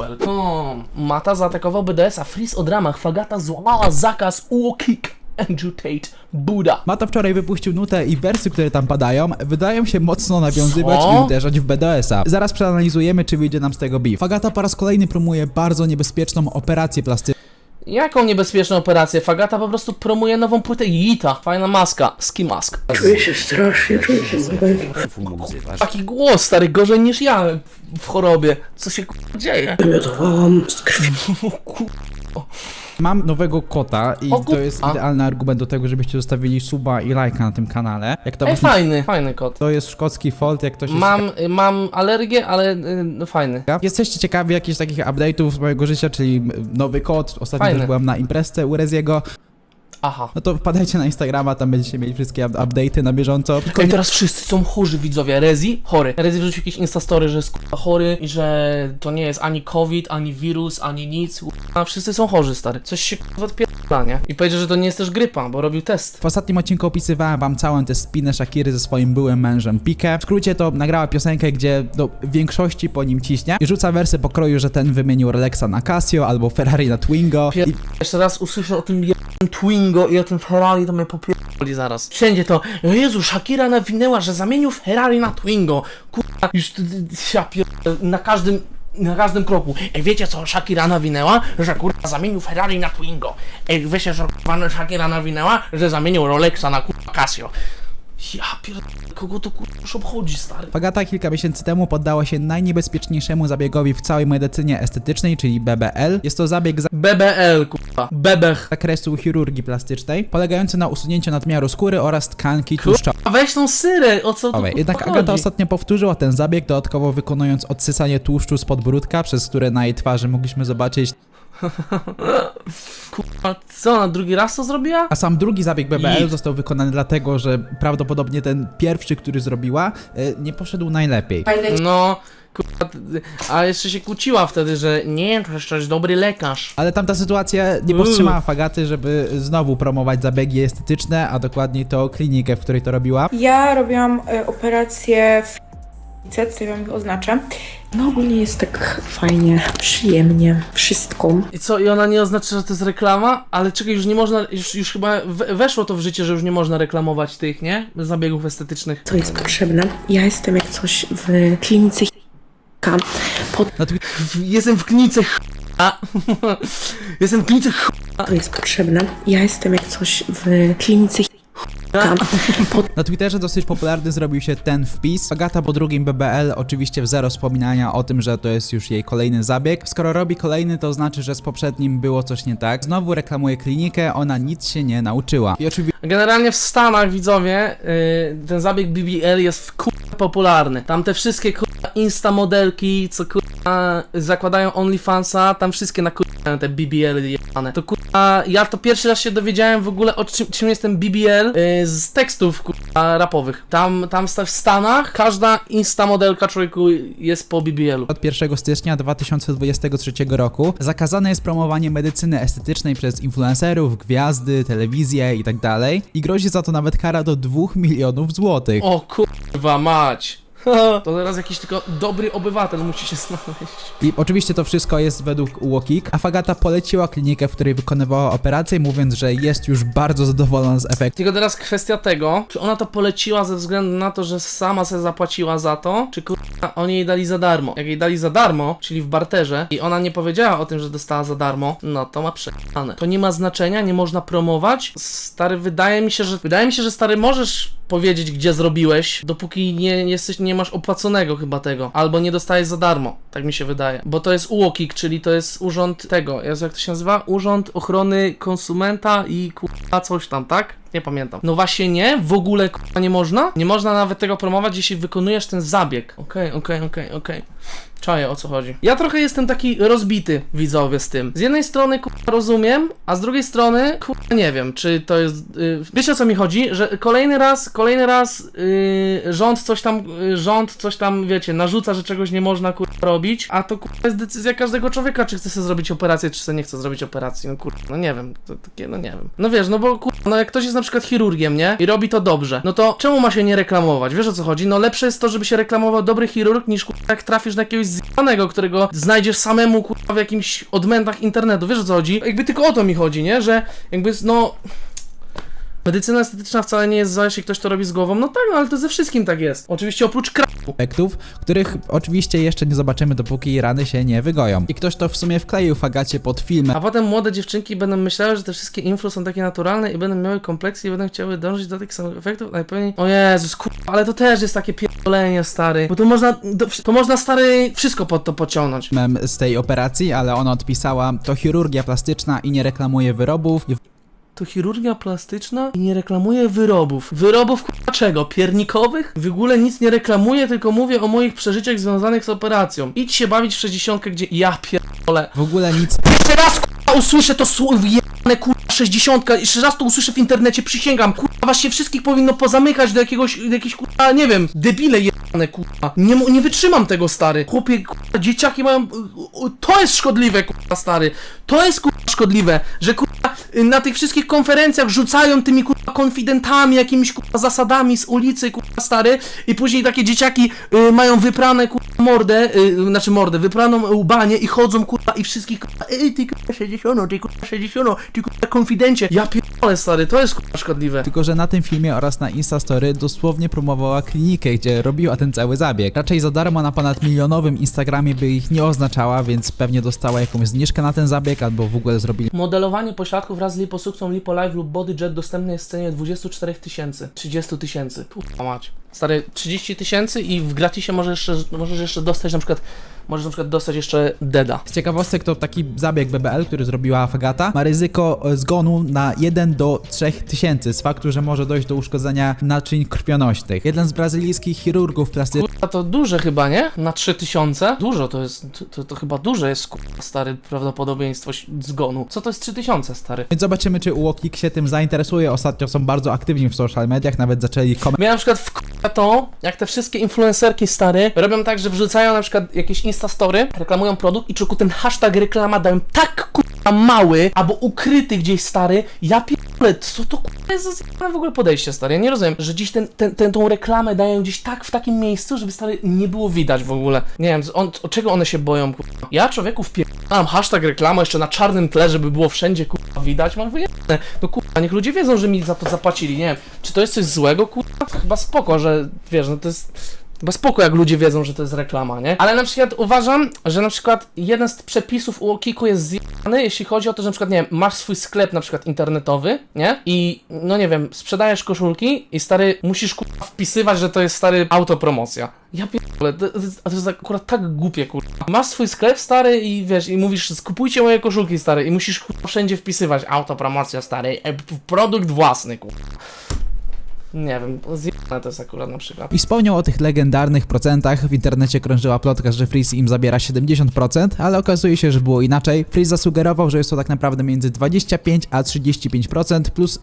welcome. Mata zaatakował BDS-a, Freeze od ramach, Fagata złamała zakaz, kick, Andrew Tate, Buda. Mata wczoraj wypuścił nutę i wersy, które tam padają, wydają się mocno nawiązywać Co? i uderzać w BDS-a. Zaraz przeanalizujemy, czy wyjdzie nam z tego beef. Fagata po raz kolejny promuje bardzo niebezpieczną operację plastyczną. Jaką niebezpieczną operację? Fagata po prostu promuje nową płytę Yita. Fajna maska, ski mask. Czuję się strasznie, czuję się złe. Taki głos, stary, gorzej niż ja w chorobie. Co się k***a dzieje? Wymiotowałam z krwi. O. Mam nowego kota i O, to jest a. idealny argument do tego, żebyście zostawili suba i lajka na tym kanale. Jak to Ej, właśnie... fajny, fajny kot. To jest szkocki fold, jak ktoś Mam, y, mam alergię, ale y, no, fajny. Jesteście ciekawi jakichś takich update'ów z mojego życia, czyli nowy kot, ostatnio Fajny. też byłem na imprezce u Reziego, Aha. no to wpadajcie na Instagrama, tam będziecie mieli wszystkie up- update'y na bieżąco. Ej, teraz wszyscy są chorzy, widzowie. Rezi, chory. Rezi wrzucił jakieś instastory, że jest chory i że to nie jest ani COVID, ani wirus, ani nic. A wszyscy są chorzy, stary. Coś się k***a odpierdala, nie? I powiedział, że to nie jest też grypa, bo robił test. W ostatnim odcinku opisywałem wam całą tę spinę Shakiry ze swoim byłym mężem Pique. W skrócie to nagrała piosenkę, gdzie do większości po nim ciśnie i rzuca wersy pokroju, że ten wymienił Rolexa na Casio albo Ferrari na Twingo. Pier... I Jeszcze raz usłyszę o tym Twingo i o tym Ferrari, to mnie popierdoli zaraz. Wszędzie to, Jezu, Shakira nawinęła, że zamienił Ferrari na Twingo. Kurwa, już ty- ty- ja pier... na każdym... Na każdym kroku. Ej, wiecie co Shakira nawinęła? Że kurwa zamienił Ferrari na Twingo. Ej, wiecie co kurwa Shakira nawinęła? Że zamienił Rolexa na kurwa Casio. Ja pier... Kogo to kurwa już obchodzi, stary? Fagata kilka miesięcy temu poddała się najniebezpieczniejszemu zabiegowi w całej medycynie estetycznej, czyli BBL. Jest to zabieg BBL, kurwa. Bebech. zakresu chirurgii plastycznej, polegający na usunięciu nadmiaru skóry oraz tkanki tłuszczowej. A weź tą syrę, o co tu Jednak chodzi? Agata ostatnio powtórzyła ten zabieg, dodatkowo wykonując odsysanie tłuszczu z podbródka, przez które na jej twarzy mogliśmy zobaczyć. Kurwa, co ona drugi raz to zrobiła? A sam drugi zabieg BBL Nic. został wykonany dlatego, że prawdopodobnie ten pierwszy, który zrobiła, y, nie poszedł najlepiej. No, kurwa, a jeszcze się kłóciła wtedy, że nie, to jeszcze jest dobry lekarz. Ale tamta sytuacja nie powstrzymała Fagaty, żeby znowu promować zabiegi estetyczne, a dokładniej to klinikę, w której to robiła. Ja robiłam y, operację w C, co ja wam oznaczę. No ogólnie jest tak fajnie, przyjemnie, wszystko. I co, i ona nie oznacza, że to jest reklama? Ale czekaj, już nie można, już, już chyba we- weszło to w życie, że już nie można reklamować tych, nie? Zabiegów estetycznych. Co jest potrzebne? Ja jestem jak coś w klinice K. Pod Na Twi- Jestem w klinice ch**a. Jestem w klinice to jest potrzebne? Ja jestem jak coś w klinice Na Twitterze dosyć popularny zrobił się ten wpis. Agata po drugim BBL oczywiście w zero wspominania o tym, że to jest już jej kolejny zabieg. Skoro robi kolejny, to znaczy, że z poprzednim było coś nie tak. Znowu reklamuje klinikę, ona nic się nie nauczyła. I oczywiście Generalnie w Stanach, widzowie, yy, ten zabieg BBL jest kurwa popularny. Tam te wszystkie kurwa insta modelki, co kurwa zakładają OnlyFansa, tam wszystkie na kurwa te BBL jebane. To kurwa, ja to pierwszy raz się dowiedziałem w ogóle o czym, czym jest ten BBL yy, z tekstów kurwa rapowych. Tam, tam w Stanach każda insta modelka człowieku jest po BBL-u. od 1 stycznia 2023 roku zakazane jest promowanie medycyny estetycznej przez influencerów, gwiazdy, telewizję itd. I grozi za to nawet kara do 2 milionów złotych. O kurwa mać. To teraz jakiś tylko dobry obywatel musi się znaleźć. I oczywiście to wszystko jest według Łokik, a Fagata poleciła klinikę, w której wykonywała operację, mówiąc, że jest już bardzo zadowolona z efektu. Tylko teraz kwestia tego, czy ona to poleciła ze względu na to, że sama se zapłaciła za to, czy kurwa oni jej dali za darmo. Jak jej dali za darmo, czyli w barterze, i ona nie powiedziała o tym, że dostała za darmo, no to ma przejane. To nie ma znaczenia, nie można promować. Stary, wydaje mi się, że wydaje mi się, że stary możesz powiedzieć, gdzie zrobiłeś, dopóki nie jesteś, nie masz opłaconego chyba tego, albo nie dostajesz za darmo, tak mi się wydaje. Bo to jest UOKiK, czyli to jest urząd tego, jak to się nazywa? Urząd Ochrony Konsumenta i kurwa coś tam, tak? Nie pamiętam. No właśnie nie, w ogóle kurwa nie można. Nie można nawet tego promować, jeśli wykonujesz ten zabieg. Okej, okej, okej, okej. Czaję o co chodzi. Ja trochę jestem taki rozbity widzowie z tym. Z jednej strony kurwa rozumiem, a z drugiej strony kurwa nie wiem, czy to jest. Yy, wiecie o co mi chodzi? Że kolejny raz, kolejny raz yy, rząd coś tam, yy, rząd coś tam, wiecie, narzuca, że czegoś nie można kurwa robić, a to kurwa jest decyzja każdego człowieka, czy chce sobie zrobić operację, czy sobie nie chce zrobić operacji. No kurwa, no nie wiem. To takie, no nie wiem. No wiesz, no bo kurwa, no jak ktoś jest na przykład chirurgiem, nie? I robi to dobrze, no to czemu ma się nie reklamować? Wiesz o co chodzi? No lepsze jest to, żeby się reklamował dobry chirurg, niż kurwa, jak trafisz na jakiegoś zjebanego, którego znajdziesz samemu kurwa w jakimś odmętach internetu, wiesz o co chodzi? Jakby tylko o to mi chodzi, nie? Że jakby no... Medycyna estetyczna wcale nie jest zła, jeśli ktoś to robi z głową. No tak, no ale to ze wszystkim tak jest. Oczywiście oprócz kraku. efektów, których oczywiście jeszcze nie zobaczymy, dopóki rany się nie wygoją. I ktoś to w sumie wkleił fagacie pod filmem. A potem młode dziewczynki będą myślały, że te wszystkie influ są takie naturalne i będą miały kompleksy i będą chciały dążyć do tych samych efektów, najpewniej... O Jezus, kurwa, ale to też jest takie pierdolenie, stary. Bo to można, to, to można, stary, wszystko pod to pociągnąć. filmem z tej operacji, ale ona odpisała, to chirurgia plastyczna i nie reklamuje wyrobów. I To chirurgia plastyczna i nie reklamuje wyrobów. Wyrobów kurwa czego? Piernikowych? W ogóle nic nie reklamuję, tylko mówię o moich przeżyciach związanych z operacją. Idź się bawić w 60, gdzie ja pierdolę. w ogóle nic Jeszcze raz kurwa usłyszę to słowo jebane kurwa 60, jeszcze raz to usłyszę w internecie, przysięgam. Kurwa was się wszystkich powinno pozamykać do jakiegoś, do jakiejś kurwa, nie wiem, debile jebane kurwa. Nie, nie wytrzymam tego stary. Chłopie, kurwa, dzieciaki mają, to jest szkodliwe kurwa stary. To jest kurwa szkodliwe, że y, na tych wszystkich konferencjach rzucają tymi kurwa konfidentami, jakimiś kurwa zasadami z ulicy kurwa stary i później takie dzieciaki y, mają wyprane kurwa mordę, y, znaczy mordę, wypraną łbanie i chodzą kurwa i wszystkich kurwa ej ty kurwa 60, ty kurwa 60, ty kurwa konfidencie. Ja pierdolę stary, to jest kurwa szkodliwe. Tylko, że na tym filmie oraz na Instastory dosłownie promowała klinikę, gdzie robiła ten cały zabieg. Raczej za darmo na ponad milionowym Instagramie by ich nie oznaczała, więc pewnie dostała jakąś zniżkę na ten zabieg, albo w ogóle zrobili Modelowanie pośladków wraz z liposukcją Lipolive lub BodyJet dostępne jest w cenie 24 tysięcy, 30 tysięcy. Kurwa mać. Stary, 30 tysięcy i w gratisie możesz jeszcze, możesz jeszcze dostać na przykład, możesz na przykład dostać jeszcze Deda. Z ciekawostek to taki zabieg BBL, który zrobiła Fagata, ma ryzyko zgonu na 1 do 3 tysięcy z faktu, że może dojść do uszkodzenia naczyń krwionośnych. Jeden z brazylijskich chirurgów plastycznych to duże chyba, nie? Na 3000? Dużo to jest, to, to chyba duże jest, kurwa, stary, prawdopodobieństwo ś- zgonu. Co to jest 3000, stary? Więc zobaczymy, czy UOKiK się tym zainteresuje. Ostatnio są bardzo aktywni w social mediach, nawet zaczęli Miałem na przykład w to, jak te wszystkie influencerki stary robią tak, że wrzucają na przykład jakieś instastory, reklamują produkt i tylko ten hashtag reklama dają tak kurwa mały, albo ukryty gdzieś stary, ja pierdolę, co to kurwa jest za w ogóle podejście stary, ja nie rozumiem, że dziś ten, ten, ten, tą reklamę dają gdzieś tak w takim miejscu, żeby stary nie było widać w ogóle, nie wiem, on, od czego one się boją kurwa, ja człowieku wpierdalam hashtag reklama jeszcze na czarnym tle, żeby było wszędzie kurwa widać, mam wyjebane, no kurwa, niech ludzie wiedzą, że mi za to zapłacili, nie wiem, czy to jest coś złego kurwa, chyba spoko, że wiesz, no to jest Chyba spoko, jak ludzie wiedzą, że to jest reklama, nie? Ale na przykład uważam, że na przykład jeden z przepisów u Okiku jest zjebany, jeśli chodzi o to, że na przykład, nie wiem, masz swój sklep na przykład internetowy, nie? I, no nie wiem, sprzedajesz koszulki i stary, musisz kurwa wpisywać, że to jest stary autopromocja. Ja pierdolę, to, to, to jest akurat tak głupie, kurwa. Masz swój sklep stary i wiesz, i mówisz, skupujcie moje koszulki stary i musisz kurwa wszędzie wpisywać autopromocja stary, e, produkt własny, kurwa. Nie wiem, zjebane to jest akurat na przykład. I wspomniał o tych legendarnych procentach. W internecie krążyła plotka, że Freeze im zabiera 70%, ale okazuje się, że było inaczej. Freeze zasugerował, że jest to tak naprawdę między 25 a 35% plus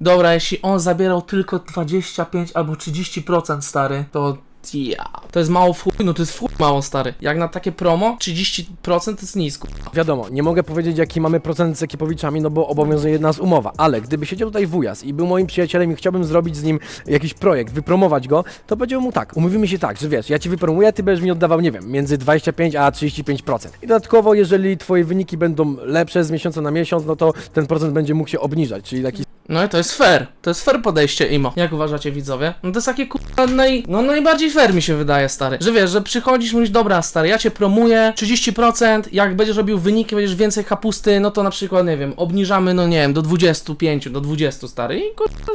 Dobra, jeśli on zabierał tylko 25 albo 30% stary, to ja. To jest mało chuj, no to jest chuj mało stary. Jak na takie promo, 30% to jest nisko. Wiadomo, nie mogę powiedzieć jaki mamy procent z Ekipowiczami, no bo obowiązuje nas umowa, ale gdyby siedział tutaj wujas i był moim przyjacielem i chciałbym zrobić z nim jakiś projekt, wypromować go, to powiedziałbym mu tak, umówimy się tak, że wiesz, ja ci wypromuję, ty będziesz mi oddawał, nie wiem, między 25 a 35%. I dodatkowo, jeżeli twoje wyniki będą lepsze z miesiąca na miesiąc, no to ten procent będzie mógł się obniżać, czyli taki No i to jest fair. To jest fair podejście, Imo. Jak uważacie, widzowie? No to jest takie naj... No najbardziej fair mi się wydaje, stary. Że wiesz, że przychodzisz, mówisz, dobra, stary, ja cię promuję, 30%, jak będziesz robił wyniki, będziesz więcej kapusty, no to na przykład, nie wiem, obniżamy, no nie wiem, do 25, do 20, stary. I kurwa...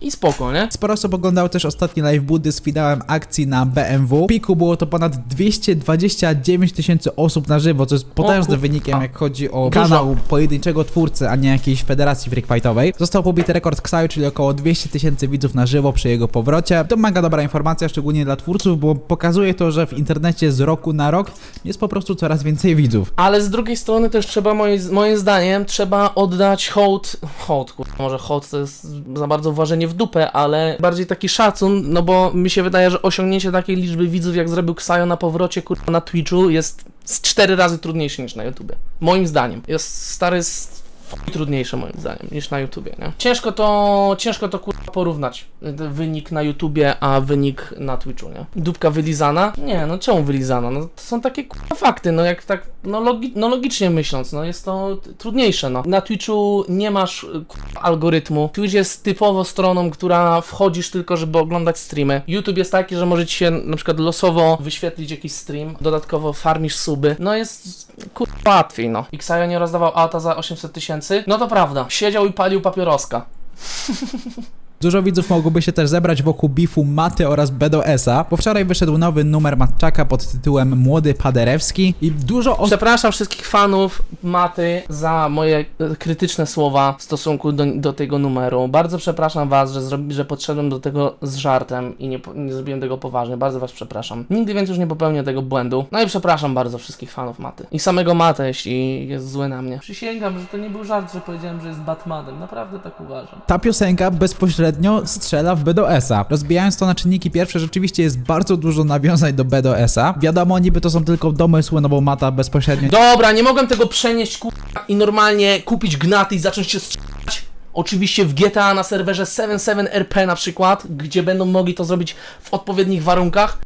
I spoko, nie? Sporo osób oglądało też ostatni live budy z finałem akcji na BMW. W piku było to ponad 229 tysięcy osób na żywo, co jest potężnym wynikiem, jak chodzi o Dużo. kanał pojedynczego twórcy, a nie jakiejś federacji freakfightowej. Został pobity rekord Ksaju, czyli około 200 tysięcy widzów na żywo przy jego powrocie. To mega dobra informacja, szczególnie dla twórców, bo pokazuje to, że w internecie z roku na rok jest po prostu coraz więcej widzów. Ale z drugiej strony też trzeba, moim, moim zdaniem, trzeba oddać hołd, hołd, może hołd to jest za bardzo włożenie w dupę, ale bardziej taki szacun, no bo mi się wydaje, że osiągnięcie takiej liczby widzów, jak zrobił Ksajo na powrocie, kurwa, na Twitchu, jest z cztery razy trudniejsze niż na YouTubie. Moim zdaniem. Jest stary, chuj trudniejsze moim zdaniem niż na YouTubie, nie? Ciężko to, ciężko to kurwa porównać. Wynik na YouTubie, a wynik na Twitchu, nie? Dupka wylizana? Nie, no czemu wylizana? No to są takie kurwa fakty, no jak tak, no, logi no logicznie myśląc, no jest to trudniejsze, no. Na Twitchu nie masz kurwa algorytmu. Twitch jest typowo stroną, która wchodzisz tylko, żeby oglądać streamy. YouTube jest taki, że możecie się na przykład losowo wyświetlić jakiś stream, dodatkowo farmisz suby. No jest kurwa łatwiej, no. Xayo nie rozdawał auta za 800 tysięcy? No to prawda. Siedział i palił papieroska. Dużo widzów mogłoby się też zebrać wokół bifu Maty oraz BDS-a, bo wczoraj wyszedł nowy numer Matczaka pod tytułem Młody Paderewski i dużo osób Przepraszam wszystkich fanów Maty za moje krytyczne słowa w stosunku do, do tego numeru. Bardzo przepraszam was, że, zrobi, że podszedłem do tego z żartem i nie, nie zrobiłem tego poważnie. Bardzo was przepraszam. Nigdy więcej już nie popełnię tego błędu. No i przepraszam bardzo wszystkich fanów Maty. I samego Matę, jeśli jest zły na mnie. Przysięgam, że to nie był żart, że powiedziałem, że jest Batmanem. Naprawdę tak uważam. Ta piosenka bezpośrednio strzela w BDS-a. Rozbijając to na czynniki pierwsze, rzeczywiście jest bardzo dużo nawiązań do BDS-a. Wiadomo, niby to są tylko domysły, no bo Mata bezpośrednio Dobra, nie mogłem tego przenieść kurwa, i normalnie kupić gnaty i zacząć się strzelać. Oczywiście w GTA na serwerze 77RP na przykład, gdzie będą mogli to zrobić w odpowiednich warunkach.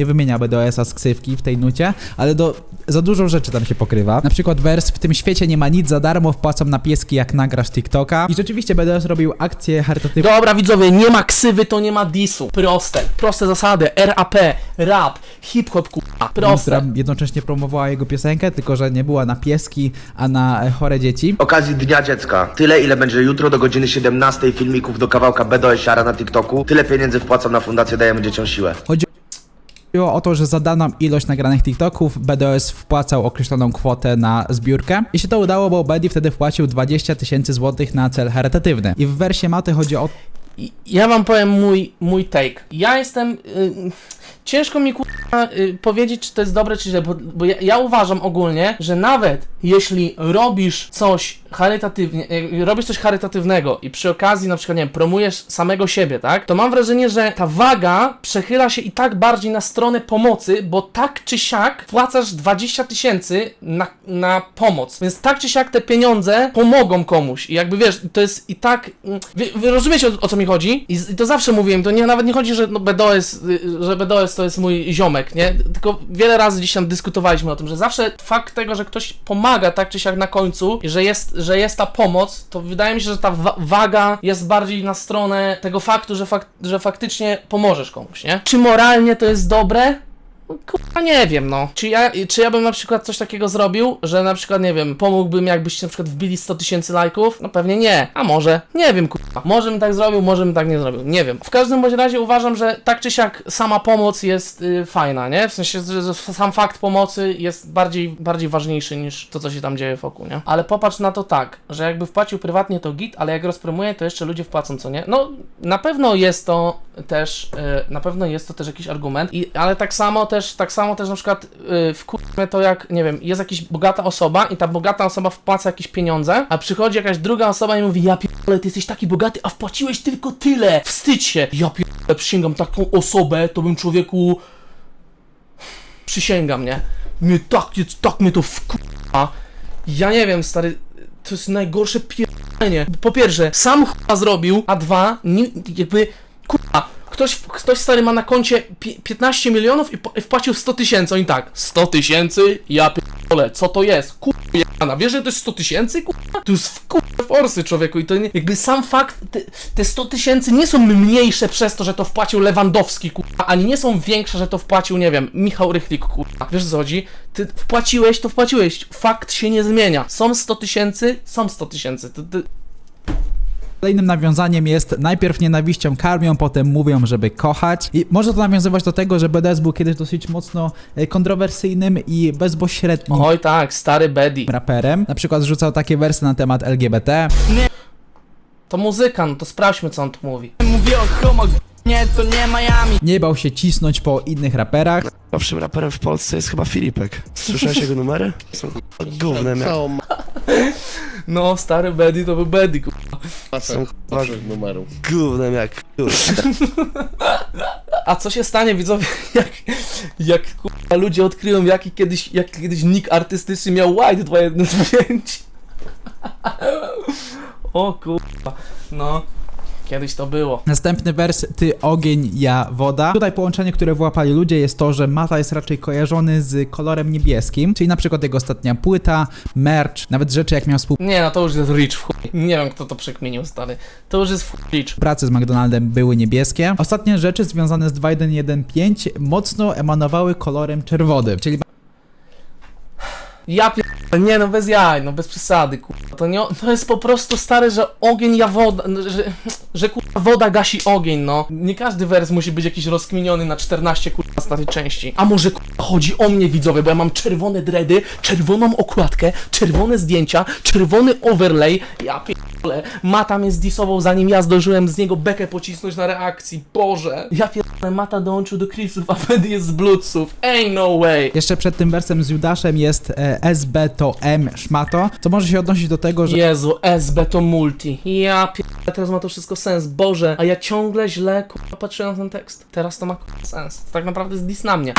Nie wymienia BDS-a z ksywki w tej nucie, ale do, za dużo rzeczy tam się pokrywa. Na przykład wers w tym świecie nie ma nic za darmo, wpłacą na pieski jak nagrasz TikToka. I rzeczywiście BDS robił akcję charytatywną. Dobra widzowie, nie ma ksywy, to nie ma disu. Proste, proste zasady. RAP, rap, hip-hop która proste. jednocześnie promowała jego piosenkę, tylko że nie była na pieski, a na e, chore dzieci. okazji Dnia Dziecka. Tyle, ile będzie jutro do godziny 17 filmików do kawałka Bedo Siara na TikToku. Tyle pieniędzy wpłacam na fundację Dajemy Dzieciom Siłę. Chodziło o to, że za daną ilość nagranych TikToków BDS wpłacał określoną kwotę na zbiórkę. I się to udało, bo Bedi wtedy wpłacił 20 tysięcy złotych na cel charytatywny. I w wersie Maty chodzi o Ja wam powiem mój, mój take. Ja jestem. y, ciężko mi kurwa y, powiedzieć, czy to jest dobre, czy źle, bo, bo ja, ja uważam ogólnie, że nawet jeśli robisz coś charytatywnie, y, robisz coś charytatywnego i przy okazji na przykład, nie wiem, promujesz samego siebie, tak? To mam wrażenie, że ta waga przechyla się i tak bardziej na stronę pomocy, bo tak czy siak płacasz 20 tysięcy na, na pomoc. Więc tak czy siak te pieniądze pomogą komuś. I jakby wiesz, to jest i tak. mm, Wy, wy rozumiecie o, o co mi chodzi? I, z- I to zawsze mówiłem, to nie, nawet nie chodzi, że no BDOS, y, że BDOS to jest mój ziomek, nie? Tylko wiele razy gdzieś tam dyskutowaliśmy o tym, że zawsze fakt tego, że ktoś pomaga tak czy siak na końcu, i że jest, że jest ta pomoc, to wydaje mi się, że ta wa- waga jest bardziej na stronę tego faktu, że, fak że faktycznie pomożesz komuś, nie? Czy moralnie to jest dobre? Kurwa nie wiem, no. Czy ja, czy ja bym na przykład coś takiego zrobił, że na przykład, nie wiem, pomógłbym jakbyście na przykład wbili 100 tysięcy lajków? No pewnie nie. A może? Nie wiem, kurwa. Może bym tak zrobił, może bym tak nie zrobił. Nie wiem. W każdym bądź razie uważam, że tak czy siak sama pomoc jest y, fajna, nie? W sensie, że sam fakt pomocy jest bardziej, bardziej ważniejszy niż to, co się tam dzieje wokół, nie? Ale popatrz na to tak, że jakby wpłacił prywatnie to git, ale jak rozpromuje, to jeszcze ludzie wpłacą, co nie? No, na pewno jest to też, y, na pewno jest to też jakiś argument, I, ale tak samo też, tak samo też na przykład y, wkurwmy to jak, nie wiem, jest jakaś bogata osoba i ta bogata osoba wpłaca jakieś pieniądze, a przychodzi jakaś druga osoba i mówi, ja pierdolę, ty jesteś taki bogaty, a wpłaciłeś tylko tyle, wstydź się, ja pierdolę, przysięgam taką osobę, to bym człowieku, przysięgam, nie? Mnie tak, tak mnie to wkurwa, ja nie wiem, stary, to jest najgorsze pierdolenie. Po pierwsze, sam chyba zrobił, a dwa, jakby, ktoś, ktoś stary ma na koncie pi- 15 milionów i wpłacił 100 tysięcy, oni tak, 100 tysięcy, ja pierdolę, co to jest? Kurwa, wiesz, że to jest 100 tysięcy, kurwa? To jest w kurwa forsy, człowieku, i to nie, jakby sam fakt, te, te 100 tysięcy nie są mniejsze przez to, że to wpłacił Lewandowski, kurwa, ani nie są większe, że to wpłacił, nie wiem, Michał Rychlik, kurwa, wiesz co chodzi? Ty wpłaciłeś, to wpłaciłeś, fakt się nie zmienia, są 100 tysięcy, są 100 tysięcy, Kolejnym nawiązaniem jest najpierw nienawiścią karmią, potem mówią, żeby kochać. I może to nawiązywać do tego, że BDS był kiedyś dosyć mocno e, kontrowersyjnym i bezpośrednim oj tak, stary Betty. raperem. Na przykład rzucał takie wersy na temat LGBT. To muzyka, no to sprawdźmy, co on tu mówi. Mówię o homo, nie, to nie Miami Nie bał się cisnąć po innych raperach. Nowszym raperem w Polsce jest chyba Filipek. Słyszałeś jego numery? Są gównem jak... No, stary Betty to był Betty, kurwa. Są waszych numerów. gównem jak... Kurwa. A co się stanie, widzowie, jak, jak kurwa, ludzie odkryją, jaki kiedyś, jaki kiedyś nick artystyczny miał White 215? O kurwa, no. Kiedyś to było. Następny wers, ty ogień, ja woda. Tutaj połączenie, które wyłapali ludzie jest to, że Mata jest raczej kojarzony z kolorem niebieskim, czyli na przykład jego ostatnia płyta, merch, nawet rzeczy jak miał Nie, no to już jest rich w chuj. Nie wiem, kto to przekminił, stary. To już jest w chuj rich. współpracy z McDonaldem były niebieskie. Ostatnie rzeczy związane z 2115 mocno emanowały kolorem czerwonym, czyli Ja pier... Nie no, bez jaj, no bez przesady, kurwa. To, nie, to jest po prostu stare, że ogień ja woda, że, że kurwa woda gasi ogień, no. Nie każdy wers musi być jakiś rozkminiony na 14 kurwa starej części. A może kurwa chodzi o mnie widzowie, bo ja mam czerwone dready, czerwoną okładkę, czerwone zdjęcia, czerwony overlay. Ja pierdolę, Mata mnie zdisował zanim ja zdążyłem z niego bekę pocisnąć na reakcji. Boże. Ja pierdolę, Mata dołączył do Chrisów, a wtedy jest z Bluetooth. Ain't no way. Jeszcze przed tym wersem z Judaszem jest e, SB to M szmato, co może się odnosić do tego, że Jezu, SB to multi. Ja pierdolę, teraz ma to wszystko sens. Boże, a ja ciągle źle kurwa patrzyłem na ten tekst. Teraz to ma kurwa sens. To tak naprawdę jest dis na mnie.